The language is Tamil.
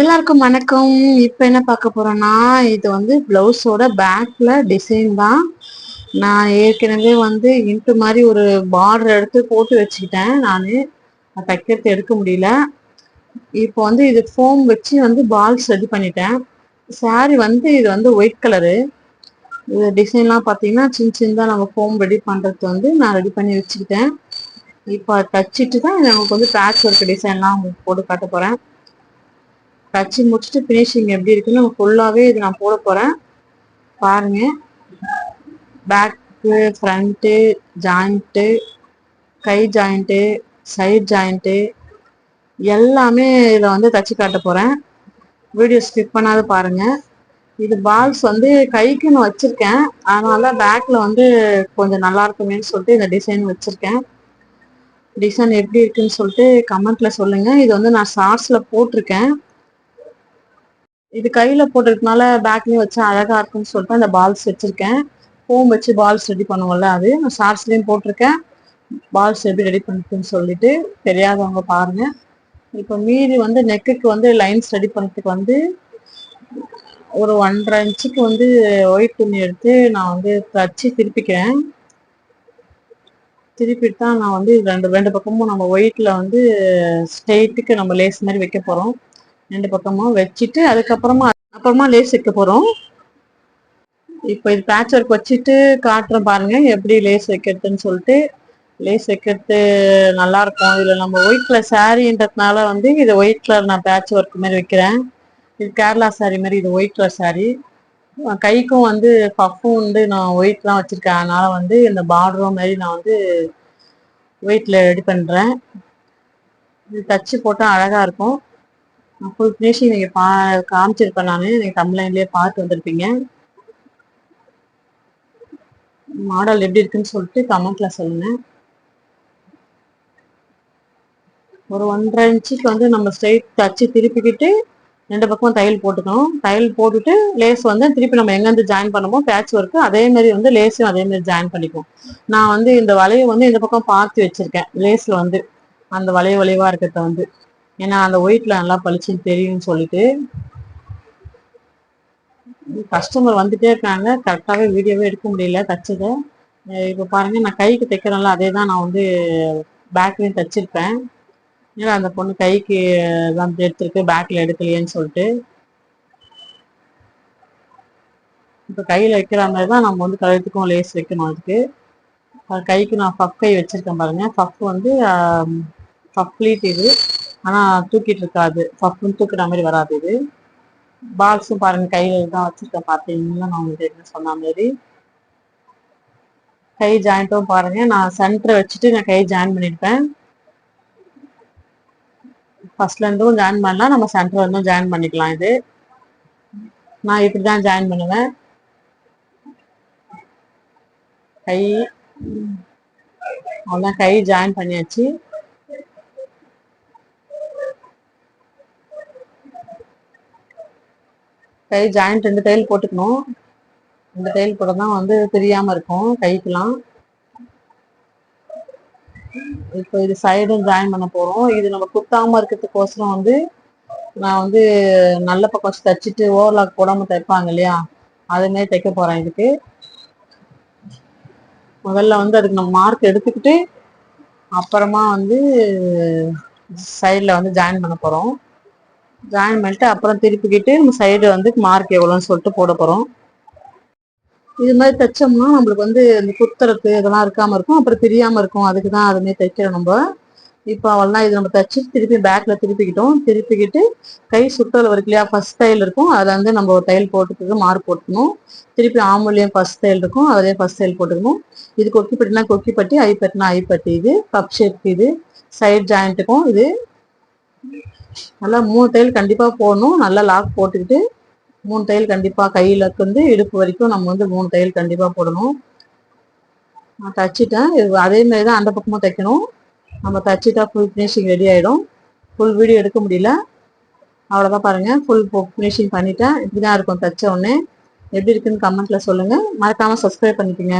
எல்லாருக்கும் வணக்கம். இப்போ என்ன பார்க்க போறோம்னா இது வந்து பிளவுஸோட பேக்ல டிசைன் தான். நான் ஏற்கனவே வந்து இன்ட்டு மாதிரி ஒரு பார்டர் எடுத்து போட்டு வச்சுக்கிட்டேன். நான் தைக்கிறது எடுக்க முடியல. இப்போ வந்து இது ஃபோம் வச்சு வந்து பால்ஸ் ரெடி பண்ணிட்டேன். சாரி வந்து இது வந்து ஒயிட் கலரு இது டிசைன்லாம் பார்த்தீங்கன்னா சின்ன சின்னதாக நம்ம ஃபோம் ரெடி பண்ணுறது வந்து நான் ரெடி பண்ணி வச்சுக்கிட்டேன். இப்போ தச்சுட்டு தான் நமக்கு வந்து பேட்ச் ஒர்க் டிசைன்லாம் உங்களுக்கு போட்டு காட்ட போகிறேன் தச்சு முடிச்சுட்டு ஃபினிஷிங் எப்படி இருக்குன்னு ஃபுல்லாகவே இது நான் போட போகிறேன் பாருங்க. பேக்கு ஃப்ரண்ட்டு ஜாயிண்ட்டு கை ஜாயிண்ட்டு சைட் ஜாயிண்ட்டு எல்லாமே இதில் வந்து தச்சு காட்ட போகிறேன் வீடியோ ஸ்கிப் பண்ணாத பாருங்கள் இது பால்ஸ் வந்து கைக்குன்னு வச்சுருக்கேன். அதனால பேக்கில் வந்து கொஞ்சம் நல்லா இருக்குமேன்னு சொல்லிட்டு இந்த டிசைன் வச்சுருக்கேன். டிசைன் எப்படி இருக்குன்னு சொல்லிட்டு கமெண்ட்டில் சொல்லுங்கள் இது வந்து நான் ஷார்ட்ஸில் போட்டிருக்கேன். இது கையில போட்டிருக்கனால பேக்லயும் வச்சு அழகா இருக்குன்னு சொல்லிட்டு அந்த பால்ஸ் வச்சிருக்கேன். ஹோம் வச்சு பால்ஸ் ரெடி பண்ணுவோம்ல அது. நான் ஷார்ட்ஸ்லயும் போட்டிருக்கேன். பால்ஸ் எப்படி ரெடி பண்ணுறதுன்னு சொல்லிட்டு தெரியாதவங்க பாருங்க. இப்போ மீதி வந்து நெக்குக்கு வந்து லைன்ஸ் ரெடி பண்ணுறதுக்கு வந்து ஒரு ஒன்றரை இன்ச்சுக்கு வந்து ஒயிட் துணி எடுத்து நான் வந்து தச்சு திருப்பிக்கிறேன். திருப்பிட்டு தான் நான் வந்து ரெண்டு ரெண்டு பக்கமும் நம்ம ஒயிட்ல வந்து ஸ்ட்ரெயிட்டுக்கு நம்ம லேஸ் மாதிரி வைக்க போகிறோம் ரெண்டு பக்கமும் வச்சுட்டு அதுக்கப்புறமா அப்புறமா லேஸ் வைக்க போகிறோம் இப்போ இது பேட்ச் ஒர்க் வச்சுட்டு காட்டுறேன் பாருங்க எப்படி லேஸ் வைக்கிறதுன்னு சொல்லிட்டு. லேஸ் வைக்கிறது நல்லா இருக்கும். இதில் நம்ம ஒயிட் கலர் சாரீன்றதுனால வந்து இது ஒயிட் கலர் நான் பேட்ச் ஒர்க் மாதிரி வைக்கிறேன். இது கேரளா சாரீ மாதிரி இது ஒயிட் கலர் சாரீ கைக்கும் வந்து பஃப்பும் வந்து நான் ஒயிட்லாம் வச்சுருக்கேன். அதனால் வந்து இந்த பார்டரும் மாதிரி நான் வந்து ஒயிட்டில் ரெடி பண்ணுறேன் இது தச்சு போட்டால் அழகாக இருக்கும். ஃபுல் ஃபினிஷிங் நீங்கள் பா காமிச்சிருப்பேன் நான். நீங்கள் கம்ப்ளைண்ட்லேயே பார்த்து வந்திருப்பீங்க. மாடல் எப்படி இருக்குன்னு சொல்லிட்டு கமெண்ட்ல சொல்லுங்க. ஒரு ஒன்றரை இன்ச்சுக்கு வந்து நம்ம ஸ்ட்ரைட் தச்சு திருப்பிக்கிட்டு ரெண்டு பக்கம் தையல் போட்டுக்கணும். தையல் போட்டுட்டு லேஸ் வந்து திருப்பி நம்ம எங்கேருந்து ஜாயின் பண்ணுமோ பேட்ச் ஒர்க்கு அதே மாதிரி வந்து லேஸையும் அதே மாதிரி ஜாயின் பண்ணிப்போம் நான் வந்து இந்த வளையை வந்து இந்த பக்கம் பார்த்து வச்சிருக்கேன். லேஸ்ல வந்து அந்த வளைய வளைவா இருக்கிறத வந்து. ஏன்னா அந்த ஒயிட்ல நல்லா பளிச்சுன்னு தெரியும்னு சொல்லிட்டு. கஸ்டமர் வந்துட்டே இருக்காங்க. கரெக்டாகவே வீடியோவே எடுக்க முடியல தச்சதை. இப்போ பாருங்கள் நான் கைக்கு தைக்கிறேன்ல அதே தான் நான் வந்து பேக்லேயும் தைச்சிருப்பேன். ஏன்னா அந்த பொண்ணு கைக்கு தான் எடுத்துருக்கு பேக்கில் எடுக்கலையேன்னு சொல்லிட்டு. இப்போ கையில் வைக்கிற மாதிரி தான் நம்ம வந்து கழுத்துக்கும் லேஸ் வைக்கணும் அதுக்கு. கைக்கு நான் ஃபஃப் கை வச்சுருக்கேன் பாருங்கள் ஃபஃப் வந்து பஃப் இது. ஆனால் தூக்கிட்டு இருக்காது. பஃப்னு தூக்குற மாதிரி வராது இது. பாக்ஸும் பாருங்க கையில தான் வச்சிருக்கேன் பார்த்தீங்கன்னா நான் உங்களுக்கு என்ன சொன்ன மாதிரி. கை ஜாயிண்ட்டும் பாருங்க. நான் சென்டர் வச்சுட்டு நான் கை ஜாயின் பண்ணியிருப்பேன் ஃபர்ஸ்ட்ல இருந்தும் ஜாயின் பண்ணலாம். நம்ம சென்டர் இருந்தும் ஜாயின் பண்ணிக்கலாம் இது. நான் இப்படி தான் ஜாயின் பண்ணுவேன். கை அவ்வளோதான் கை ஜாயின் பண்ணியாச்சு. கை ஜாயிண்ட் ரெண்டு தையல் போட்டுக்கணும். ரெண்டு தையல் போட தான் வந்து தெரியாமல் இருக்கும் கைக்கெலாம் இப்போ இது சைடும் ஜாயின் பண்ண போகிறோம் இது நம்ம குத்தாமல் இருக்கிறதுக்கோசரம் வந்து நான் வந்து நல்ல பக்கம் வச்சு தைச்சிட்டு ஓவர்லாக் போடாமல் தைப்பாங்க இல்லையா? அதுமாரி தைக்க போகிறேன் இதுக்கு. முதல்ல வந்து அதுக்கு நம்ம மார்க் எடுத்துக்கிட்டு அப்புறமா வந்து சைடில் வந்து ஜாயின் பண்ண போகிறோம் ஜாயின் பண்ணிட்டு அப்புறம் திருப்பிக்கிட்டு நம்ம சைடு வந்து மார்க் எவ்வளோன்னு சொல்லிட்டு போட போகிறோம் இது மாதிரி தைச்சோம்னா நம்மளுக்கு வந்து இந்த குத்துறது இதெல்லாம் இருக்காமல் இருக்கும். அப்புறம் தெரியாமல் இருக்கும். அதுக்கு தான் அது மாதிரி தைக்கிறோம் நம்ம. இப்போ அவள்லாம் இது நம்ம தைச்சிட்டு திருப்பி பேக்ல திருப்பிக்கிட்டோம். திருப்பிக்கிட்டு கை சுத்தல் வரைக்கும் இல்லையா? ஃபர்ஸ்ட் தையல் இருக்கும். அதில் வந்து நம்ம ஒரு தையல் போட்டுக்கிட்டு மார்க் போட்டுக்கணும். திருப்பி ஆம்பூலையும் ஃபர்ஸ்ட் தையல் இருக்கும். அதுலேயும் ஃபர்ஸ்ட் தையல் போட்டுக்கணும். இது கொக்கிப்பட்டினா கொக்கிப்பட்டி ஐப்பட்டினா ஐப்பட்டி இது. கப் ஷேப் இது. சைட் ஜாயிண்ட்டுக்கும் இது. நல்லா மூணு தையல் கண்டிப்பாக போடணும். நல்லா லாக் போட்டுக்கிட்டு மூணு தையல் கண்டிப்பாக கையில் வந்து இடுப்பு வரைக்கும் நம்ம வந்து மூணு தையல் கண்டிப்பாக போடணும். நான் தச்சுட்டேன். இது அதே மாதிரி தான் அந்த பக்கமும் தைக்கணும். நம்ம தச்சுட்டா ஃபுல் ஃபினிஷிங் ரெடி ஆகிடும் ஃபுல் வீடியோ எடுக்க முடியல. அவ்வளோதான் பாருங்கள் ஃபுல் ஃபினிஷிங் பண்ணிட்டேன். இப்படி தான் இருக்கும். தைச்ச உடனே. எப்படி இருக்குன்னு கமெண்ட்டில் சொல்லுங்கள் மறக்காமல் சப்ஸ்கிரைப் பண்ணிக்கோங்க.